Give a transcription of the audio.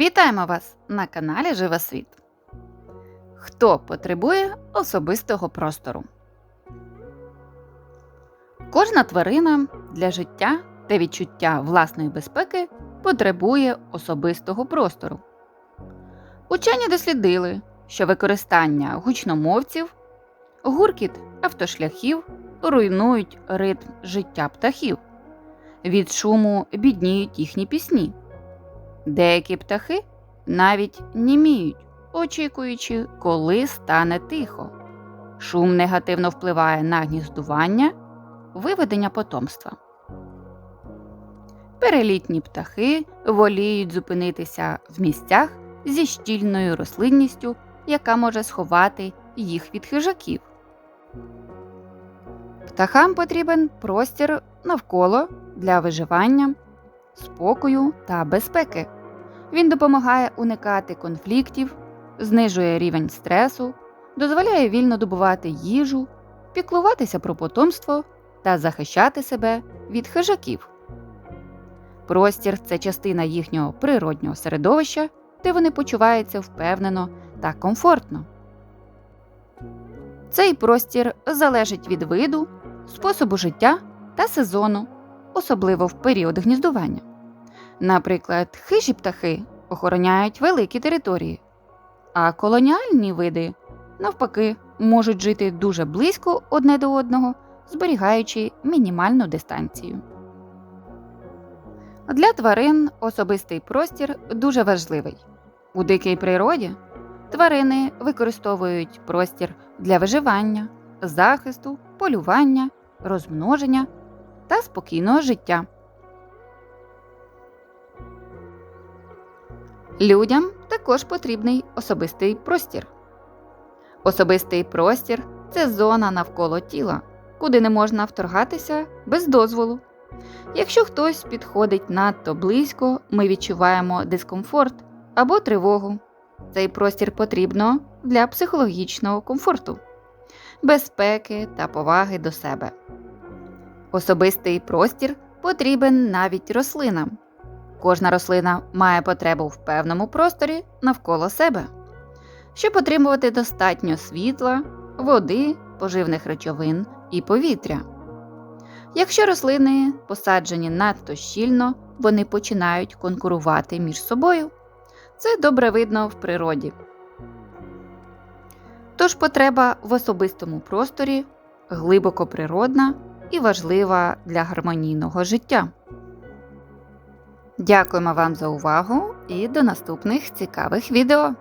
Вітаємо вас на каналі Живосвіт. Хто потребує особистого простору? Кожна тварина для життя та відчуття власної безпеки потребує особистого простору. Учені дослідили, що використання гучномовців, гуркіт автошляхів руйнують ритм життя птахів. Від шуму бідніють їхні пісні. Деякі птахи навіть німіють, очікуючи, коли стане тихо. Шум негативно впливає на гніздування, виведення потомства. Перелітні птахи воліють зупинитися в місцях зі щільною рослинністю, яка може сховати їх від хижаків. Птахам потрібен простір навколо для виживання, спокою та безпеки. Він допомагає уникати конфліктів, знижує рівень стресу, дозволяє вільно добувати їжу, піклуватися про потомство та захищати себе від хижаків. Простір це частина їхнього природнього середовища, де вони почуваються впевнено та комфортно. Цей простір залежить від виду, способу життя та сезону, особливо в період гніздування. Наприклад, хижі птахи охороняють великі території, а колоніальні види, навпаки, можуть жити дуже близько одне до одного, зберігаючи мінімальну дистанцію. Для тварин особистий простір дуже важливий. У дикій природі тварини використовують простір для виживання, захисту, полювання, розмноження та спокійного життя. Людям також потрібний особистий простір. Особистий простір це зона навколо тіла, куди не можна вторгатися без дозволу. Якщо хтось підходить надто близько, ми відчуваємо дискомфорт або тривогу. Цей простір потрібно для психологічного комфорту, безпеки та поваги до себе. Особистий простір потрібен навіть рослинам. Кожна рослина має потребу в певному просторі навколо себе, щоб отримувати достатньо світла, води, поживних речовин і повітря. Якщо рослини посаджені надто щільно, вони починають конкурувати між собою. Це добре видно в природі. Тож потреба в особистому просторі глибоко природна і важлива для гармонійного життя. Дякуємо вам за увагу і до наступних цікавих відео!